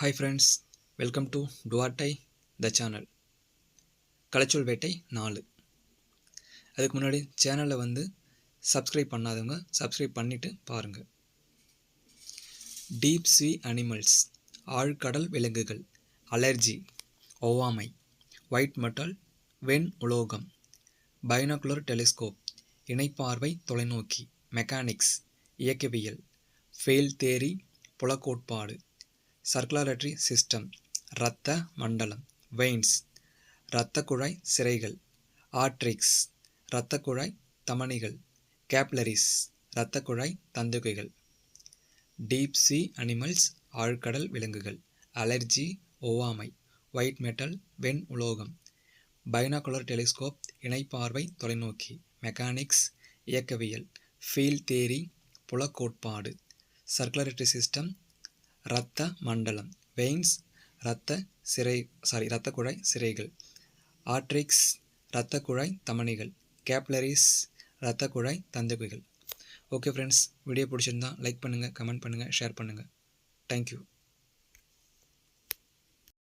Hi friends welcome to டுவாட்டை the channel கலைச்சொல் வேட்டை நாலு. அதுக்கு முன்னாடி சேனலில் வந்து சப்ஸ்கிரைப் பண்ணாதவங்க சப்ஸ்கிரைப் பண்ணிவிட்டு பாருங்கள் டீப் சி அனிமல்ஸ் ஆழ்கடல் விலங்குகள் அலர்ஜி ஒவ்வாமை ஒயிட் மெட்டல் வெண் உலோகம் பைனாகுலர் டெலிஸ்கோப் இணைப்பார்வை தொலைநோக்கி மெக்கானிக்ஸ் இயக்கவியல் ஃபெயில் தேரி புலக்கோட்பாடு. சர்க்குலாரட்டரி சிஸ்டம் இரத்த மண்டலம். வெயின்ஸ் இரத்த குழாய் சிறைகள். ஆட்ரிக்ஸ் இரத்த குழாய் தமனிகள். கேப்லரிஸ் இரத்த குழாய் தந்துகைகள். டீப் சி அனிமல்ஸ் ஆழ்கடல் விலங்குகள். அலர்ஜி ஒவ்வாமை. ஒயிட் மெட்டல் வெண் உலோகம். பைனாகுலர் டெலிஸ்கோப் இணைப்பார்வை தொலைநோக்கி. மெக்கானிக்ஸ் இயக்கவியல். ஃபீல்ட் தேரி புலக்கோட்பாடு. சர்க்குலரிட்டி சிஸ்டம் இரத்த மண்டலம் வெயின்ஸ் இரத்த சிறை சாரி இரத்த குழாய் சிறைகள் ஆட்ரிக்ஸ் இரத்த குழாய் தமனிகள் கேப்லரிஸ் இரத்த குழாய் தந்துகுகள் ஓகே ஃப்ரெண்ட்ஸ் வீடியோ பிடிச்சிருந்தா லைக் பண்ணுங்கள் கமெண்ட் பண்ணுங்கள் ஷேர் பண்ணுங்கள் தேங்க்யூ